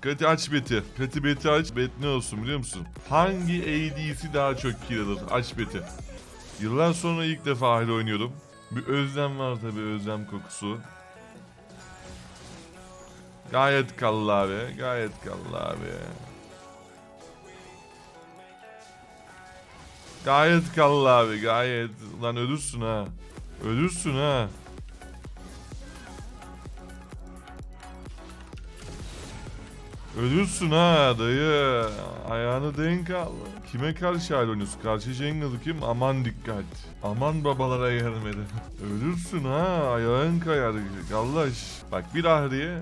Kati aç beti. Kati beti aç. Bet ne olsun biliyor musun? Hangi ADC daha çok kill alır? Aç beti. Yıllar sonra ilk defa aile oynuyorum. Bir özlem var tabii özlem kokusu. Gayet kallı abi. Gayet kallı abi. Gayet kallı abi gayet. Lan ölürsün ha. Ölürsün ha. Ölürsün ha dayı. Ayağını denk al. Kime karşı hal oynuyorsun? Karşı Jengalı kim? Aman dikkat. Aman babalara gelmedi. Ölürsün ha. Ayağın kayar. Gallaş. Bak bir ahriye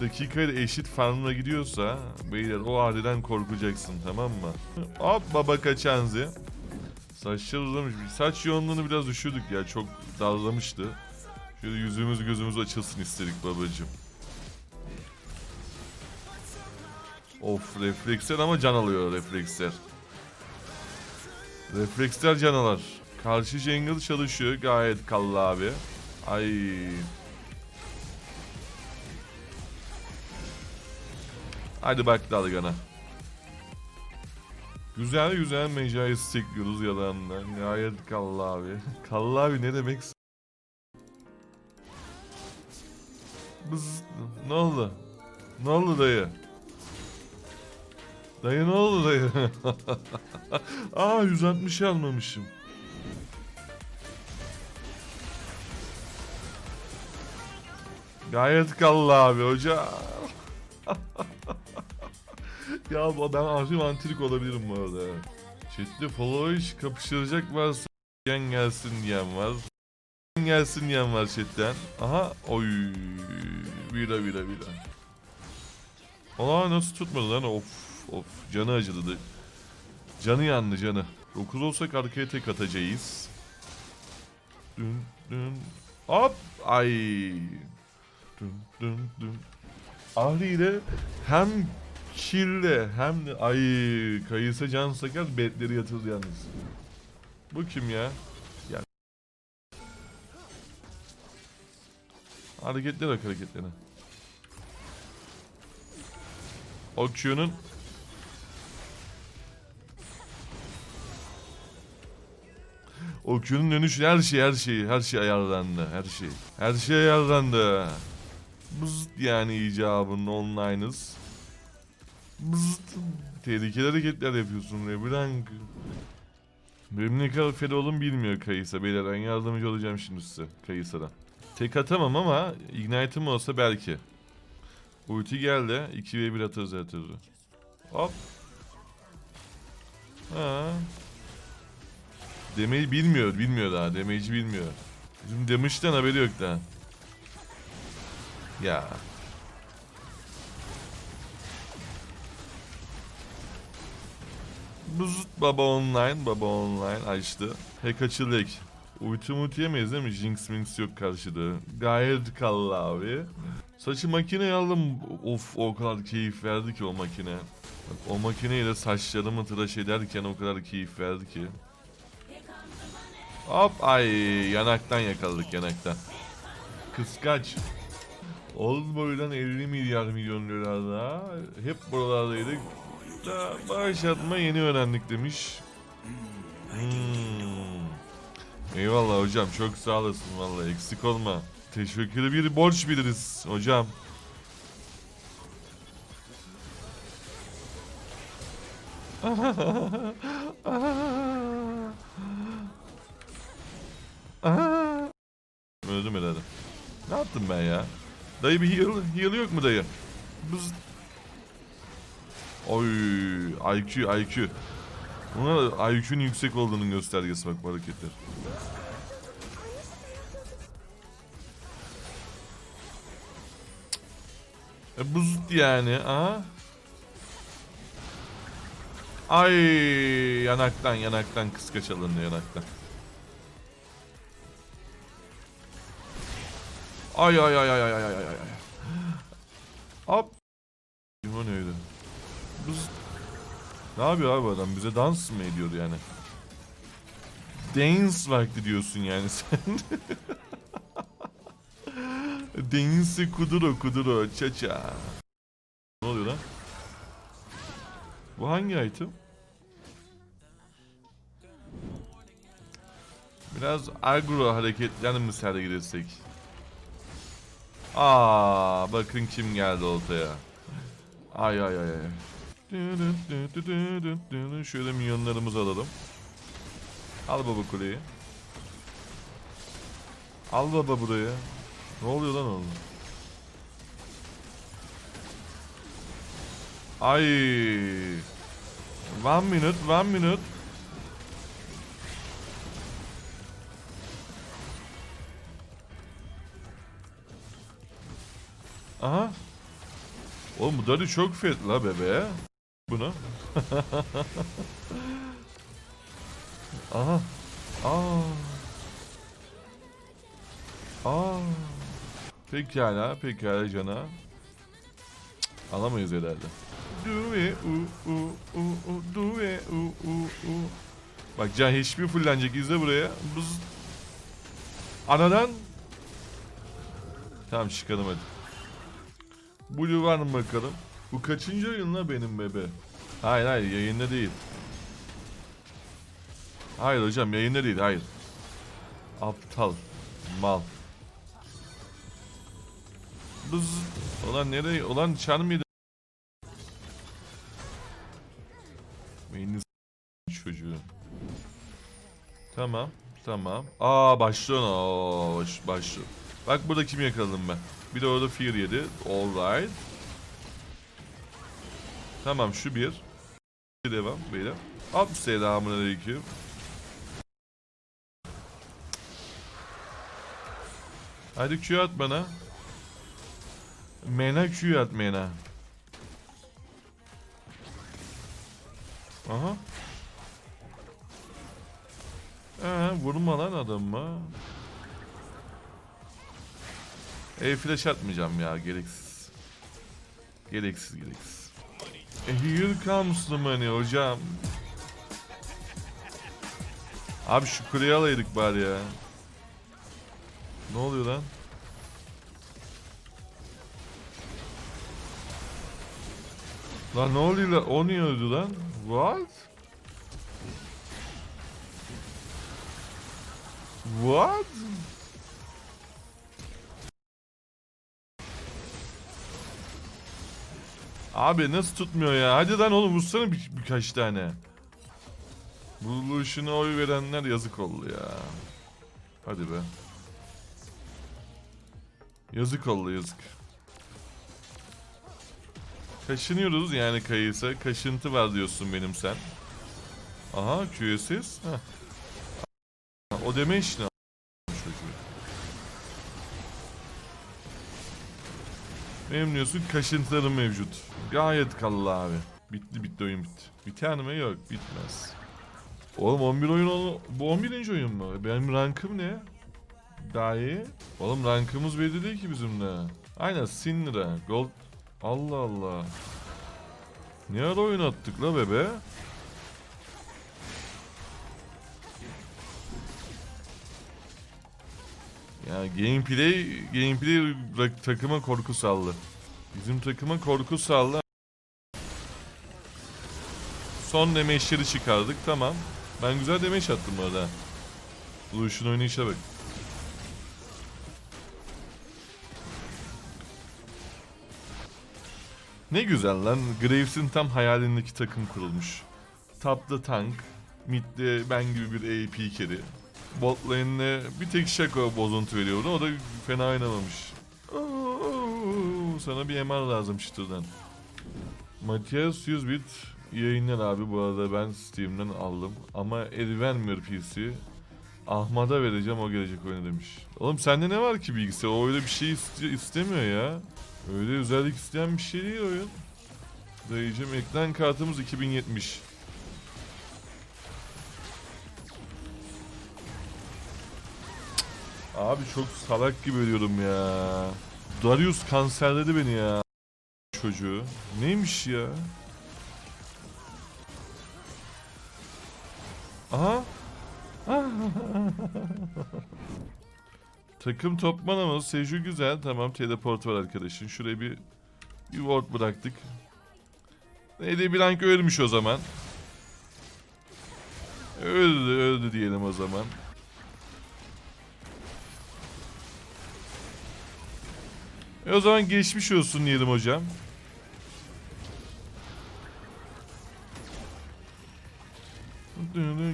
dakikayla eşit farmla gidiyorsa beyler o ahriden korkacaksın tamam mı? Hop baba kaçanzi. Saçlar uzamış. Saç yoğunluğunu biraz düşürdük ya. Çok darlamıştı. Şöyle yüzümüz gözümüz açılsın istedik babacım. Of refleksler ama can alıyor refleksler. Refleksler can alır. Karşı jungle çalışıyor gayet kallı abi. Ay. Hadi bak dalgana. Güzel güzel mecayı stekliyoruz yalandan. Gayet kallı abi. kallı abi ne demek? Bız, ne oldu? Ne oldu dayı? Dayı ne oldu dayı? Aa 160 almamışım. Gayet kallı abi hoca. ya ben hafif antrik olabilirim bu arada. Chat'te follow iş kapıştıracak varsa gen gelsin diyen var. Gelsin diyen var chatten. Aha oy bira bira bira. Aa nasıl tutmadı lan of of canı acıdı. Canı yandı canı. 9 olsak arkaya tek atacağız. Dün dün hop ay. Dün dün dün. Ahri ile hem kirle hem de ay kayısı can sakar betleri yatırdı yalnız. Bu kim ya? Ya. Hareketler bak hareketlerine. O Q'nun O Q'nun dönüşü her şey her şey her şey ayarlandı her şey. Her şey ayarlandı. Bızt yani icabın online'ız. Bızt. Tehlikeli hareketler yapıyorsun Rebrank. Benim ne kadar fed olduğumu bilmiyor Kayısa. Beyler ben yardımcı olacağım şimdi size Kayısa'da. Tek atamam ama Ignite'ım olsa belki. Ulti geldi. 2v1 atarız her türlü. Hop. Ha. Demeyi bilmiyor, bilmiyor daha. Damage'i bilmiyor. Bizim damage'den haberi yok daha. Ya. Bızıt baba online, baba online açtı. Hack açıldı. Ulti multi yemeyiz değil mi? Jinx minx yok karşıda. Gayet kallı abi. Saçı makineye aldım. Of o kadar keyif verdi ki o makine. Bak, o makineyle saçlarımı tıraş ederken o kadar keyif verdi ki. Hop ay yanaktan yakaladık yanaktan. Kıskaç. Old boy'dan 50 milyar milyon lirada hep buralardaydık. Da bağış atma yeni öğrendik demiş. Hmm. Eyvallah hocam çok sağ olasın vallahi eksik olma. Teşekkürü bir borç biliriz hocam. yaptım ben ya? Dayı bir heal, heal yok mu dayı? Bız. Oy IQ IQ. Buna IQ'nun yüksek olduğunun göstergesi bak bu hareketler. E buz yani ha? Ay yanaktan yanaktan kıskaç alındı yanaktan. Ay ay ay ay ay ay ay ay. ay. Hop. O neydi? Biz... Ne yapıyor abi adam? Bize dans mı ediyordu yani? Dance vakti diyorsun yani sen. Dance kuduro kuduro cha cha. Ne oluyor lan? Bu hangi item? Biraz agro hareketlenmiş hale girsek. Aa, bakın kim geldi ortaya. Ay ay ay ay. Şöyle milyonlarımızı alalım. Al baba kuleyi. Al baba buraya. Ne oluyor lan oğlum? Ay. One minute, one minute. Aha. Oğlum bu Dali çok fet la bebe. Bunu. Aha. Aa. Aa. Pekala, pekala cana. Alamayız herhalde. Do it, u, u, u, u, do it, u, u, u. Bak can hiçbir fullenecek izle buraya. Bız. Anadan. Tamam çıkalım hadi. Blue mı bakalım? Bu kaçıncı oyun la benim bebe? Hayır hayır yayında değil. Hayır hocam yayında değil hayır. Aptal. Mal. Bız. Ulan nereye? Ulan çan mıydı? Beyni s- çocuğu. Tamam. Tamam. Aa başlıyor. Baş, başlıyor. Bak burada kimi yakaladım ben. Bir de orada fear yedi. Alright. Tamam şu bir. Devam beyler. Hop selamun aleyküm. Hadi Q at bana. Mena Q at mena. Aha. Ee, vurma lan adamı. E flash atmayacağım ya gereksiz. Gereksiz gereksiz. E, here comes the money hocam. Abi şu kuleyi alaydık bari ya. Ne oluyor lan? Lan ne oluyor lan? O niye öldü lan? What? What? Abi nasıl tutmuyor ya? Hadi lan oğlum vursana bir, birkaç tane. Buluşuna oy verenler yazık oldu ya. Hadi be. Yazık oldu yazık. Kaşınıyoruz yani kayısı. Kaşıntı var diyorsun benim sen. Aha QSS. O deme işte. Çocuğu. Benim diyorsun mevcut. Gayet kallı abi. Bitti bitti oyun bitti. Biter mi? Yok bitmez. Oğlum 11 oyun ol Bu 11. oyun mu? Benim rankım ne? Daha iyi. Oğlum rankımız belli değil ki bizim de. Aynen Sinra. Gold. Allah Allah. Ne ara oyun attık la bebe? Ya gameplay gameplay takıma korku saldı. Bizim takıma korku saldı. Son demeçleri çıkardık tamam. Ben güzel demeç attım bu arada. Lucian oynayışa bak. Ne güzel lan. Graves'in tam hayalindeki takım kurulmuş. Top'ta tank, mid'de ben gibi bir AP carry. Bot bir tek Shaco bozuntu veriyordu. O da fena oynamamış. Sana bir MR lazım çıtırdan. Matias 100 bit yayınlar abi bu arada ben Steam'den aldım. Ama el vermiyor PC. Ahmet'e vereceğim o gelecek oyunu demiş. Oğlum sende ne var ki bilgisayar? O öyle bir şey iste- istemiyor ya. Öyle özellik isteyen bir şey değil oyun. Dayıcım ekran kartımız 2070. Abi çok salak gibi ölüyorum ya. Darius kanserledi beni ya. Çocuğu. Neymiş ya? Aha. Takım topman ama Seju güzel. Tamam teleport var arkadaşın. Şuraya bir bir ward bıraktık. Neydi Blank ölmüş o zaman. Öldü öldü diyelim o zaman. E o zaman geçmiş olsun diyelim hocam.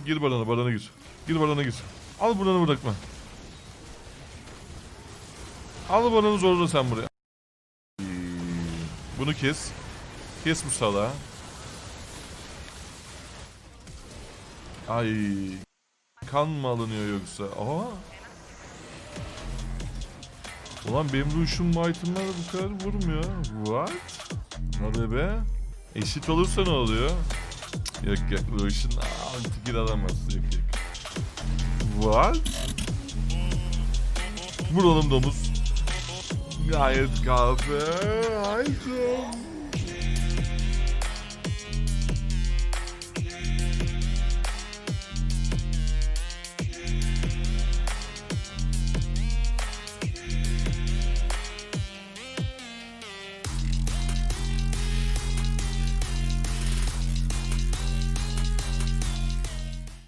Gir balona balona gir. Gir balona gir. Al balonu bırakma. Al balonu zorla sen buraya. Bunu kes. Kes bu salağı. Ay. Kan mı alınıyor yoksa? Aa. Ulan benim Lucian White'ımlar bu kadar vurmuyor. What? Hadi be. Eşit olursa ne oluyor? Yok yok Lucian aa, antikil alamaz. Yok yok. What? Vuralım domuz. Gayet kahve. Haydi.